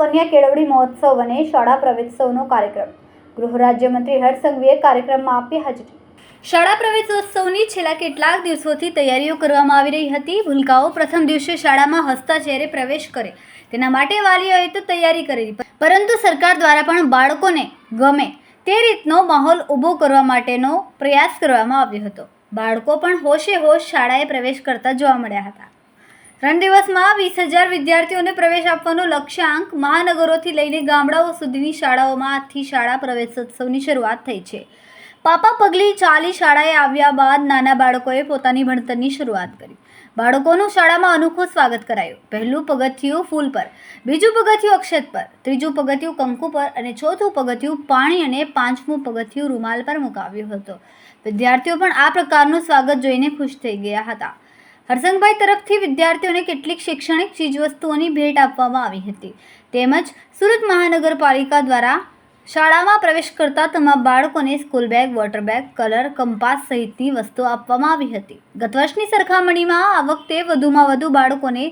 કન્યા કેળવણી મહોત્સવ અને શાળા પ્રવેશોત્સવનો કાર્યક્રમ. ગૃહ રાજ્યમંત્રી હર્ષ કાર્યક્રમમાં આપી હાજરી. શાળા પ્રવેશોત્સવની છેલ્લા કેટલાક દિવસોથી તૈયારીઓ કરવામાં આવી રહી હતી. ભૂલકાઓ પ્રથમ દિવસે શાળામાં હસતા ચહેરે પ્રવેશ કરે. તેના માટે વાલીઓએ તો તૈયારી કરી પરંતુ સરકાર દ્વારા પણ બાળકોને ગમે તે રીતનો માહોલ ઊભો કરવા માટેનો પ્રયાસ કરવામાં આવ્યો હતો. બાળકો પણ હોશે હોશ શાળાએ પ્રવેશ કરતા જોવા મળ્યા હતા. ત્રણ દિવસમાં વીસ હજાર વિદ્યાર્થીઓને પ્રવેશ આપવાનો લક્ષ્યાંક મહાનગરોથી લઈને ગામડાઓ સુધીની શાળાઓમાં આજથી શાળા પ્રવેશોત્સવની શરૂઆત થઈ છે. પાપા પગલી ચાલી શાળાએ આવ્યા બાદ નાના બાળકોએ પોતાની ભણતરની શરૂઆત કરી. બાળકોનું શાળામાં અનોખું સ્વાગત કરાયું. પહેલું પગથિયું ફૂલ પર, બીજું પગથિયું અક્ષત પર, ત્રીજું પગથિયું કંકુ પર અને ચોથું પગથિયું પાણી અને પાંચમું પગથિયું રૂમાલ પર મુકાવ્યું હતું. વિદ્યાર્થીઓ પણ આ પ્રકારનું સ્વાગત જોઈને ખુશ થઈ ગયા હતા. હરસંગભાઈ તરફથી વિદ્યાર્થીઓને કેટલીક શૈક્ષણિક ચીજવસ્તુઓની ભેટ આપવામાં આવી હતી. તેમજ સુરત મહાનગરપાલિકા દ્વારા શાળામાં પ્રવેશ કરતા તમામ બાળકોને school bag, water bag, colour, compass સહિતની વસ્તુઓ આપવામાં આવી હતી. ગત વર્ષની સરખામણીમાં આ વખતે વધુમાં વધુ બાળકોને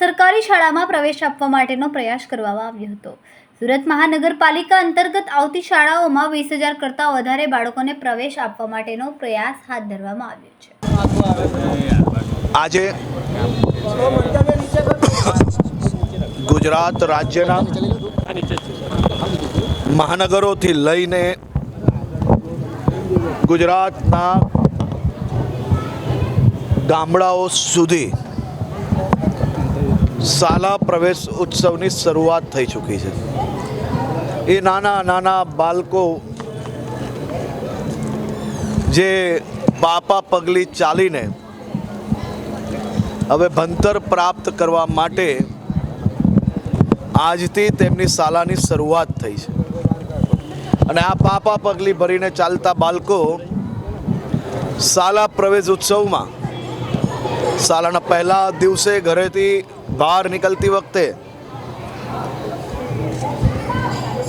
સરકારી શાળામાં પ્રવેશ આપવા માટેનો પ્રયાસ કરવામાં આવ્યો હતો. સુરત મહાનગરપાલિકા અંતર્ગત આવતી શાળાઓમાં વીસ હજાર કરતાં વધારે બાળકોને પ્રવેશ આપવા માટેનો પ્રયાસ હાથ ધરવામાં આવ્યો છે. આજે ગુજરાત રાજ્યના મહાનગરોથી લઈને ગુજરાતના ગામડાઓ સુધી શાલા પ્રવેશ ઉત્સવની શરૂઆત થઈ ચૂકી છે. એ નાના નાના બાળકો જે પાપા પગલી ચાલીને હવે ભણતર પ્રાપ્ત કરવા માટે આજથી તેમની શાળાની શરૂઆત થઈ છે. અને આ પાપા પગલી ભરીને ચાલતા બાળકો શાળા પ્રવેશ ઉત્સવમાં શાળાના પહેલા દિવસે ઘરેથી બહાર નીકળતી વખતે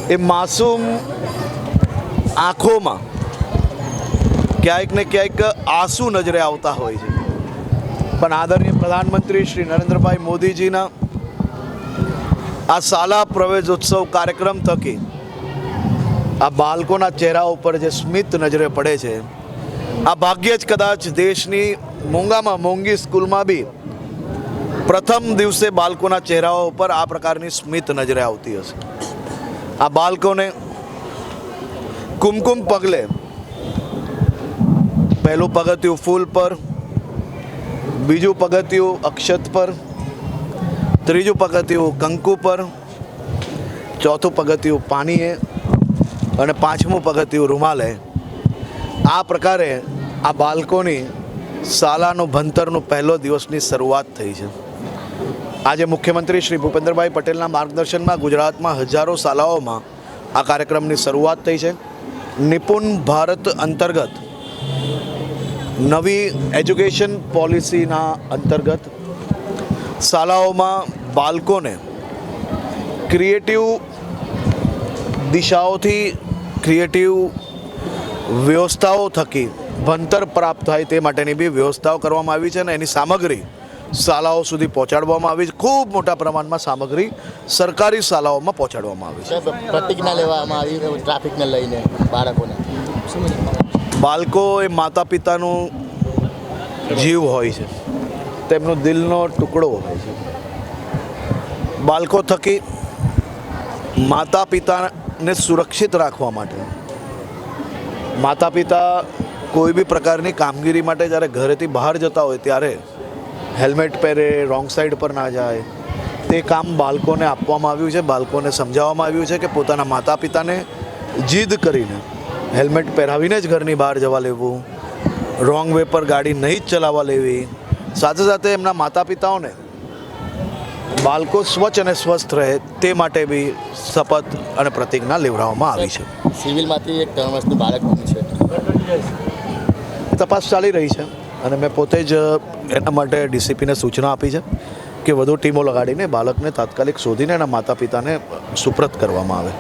એ માસૂમ આંખોમાં ક્યાંક ને ક્યાંક આંસુ નજરે આવતા હોય છે. પણ આદરણીય પ્રધાનમંત્રી શ્રી નરેન્દ્રભાઈ મોદીજીના આ શાળા પ્રવેશોત્સવ કાર્યક્રમ થકી આ બાળકોના ચહેરા ઉપર જે સ્મિત નજરે પડે છે, આ ભાગ્યે જ કદાચ દેશની મોંઘામાં મોંઘી સ્કૂલમાં બી પ્રથમ દિવસે બાળકોના ચહેરાઓ ઉપર આ પ્રકારની સ્મિત નજરે આવતી હશે. આ બાળકોને કુમકુમ પગલે પહેલું પગથિયું ફૂલ પર બીજું પગથિયું અક્ષત પર, ત્રીજું પગથિયું કંકુ પર, ચોથું પગથિયું પાણીએ અને પાંચમું પગથિયું રૂમાલે. આ પ્રકારે આ બાળકોની શાળાનું ભણતરનું પહેલો દિવસની શરૂઆત થઈ છે. આજે મુખ્યમંત્રી શ્રી ભૂપેન્દ્રભાઈ પટેલના માર્ગદર્શનમાં ગુજરાતમાં હજારો શાળાઓમાં આ કાર્યક્રમની શરૂઆત થઈ છે. નિપુણ ભારત અંતર્ગત નવી એજ્યુકેશન પોલિસીના અંતર્ગત શાળાઓમાં બાળકોને ક્રિએટિવ દિશાઓથી ક્રિએટિવ વ્યવસ્થાઓ થકી ભણતર પ્રાપ્ત થાય તે માટેની બી વ્યવસ્થાઓ કરવામાં આવી છે અને એની સામગ્રી શાળાઓ સુધી પહોંચાડવામાં આવી છે. ખૂબ મોટા પ્રમાણમાં સામગ્રી સરકારી શાળાઓમાં પહોંચાડવામાં આવી છે. પ્રતિજ્ઞા લેવામાં આવી ટ્રાફિકને લઈને બાળકોને. બાળકો એ માતા પિતાનું જીવ હોય છે. તેમનો દિલનો ટુકડો હોય છે. બાળકો થકી માતા પિતાને સુરક્ષિત રાખવા માટે. માતા પિતા કોઈ બી પ્રકારની કામગીરી માટે જ્યારે ઘરેથી બહાર જતા હોય ત્યારે હેલ્મેટ પહેરે, રોંગ સાઈડ પર ના જાય. તે કામ બાળકોને આપવામાં આવ્યું છે. બાળકોને સમજાવવામાં આવ્યું છે કે પોતાના માતા પિતાને જીદ કરીને હેલ્મેટ પહેરાવીને જ ઘરની બહાર જવા લેવું રોંગ વે પર ગાડી નહીં જ ચલાવવા લેવી. સાથે સાથે એમના માતા પિતાઓને બાળકો સ્વચ્છ અને સ્વસ્થ રહે તે માટે બી શપથ અને પ્રતિજ્ઞા લેવડાવવામાં આવી છે. સિવિલમાંથી એક ત્રણ વર્ષનું બાળક છે. તપાસ ચાલી રહી છે અને મેં પોતે જ એના માટે ડીસીપીને સૂચના આપી છે કે વધુ ટીમો લગાડીને બાળકને તાત્કાલિક શોધીને એના માતા પિતાને સુપ્રત કરવામાં આવે.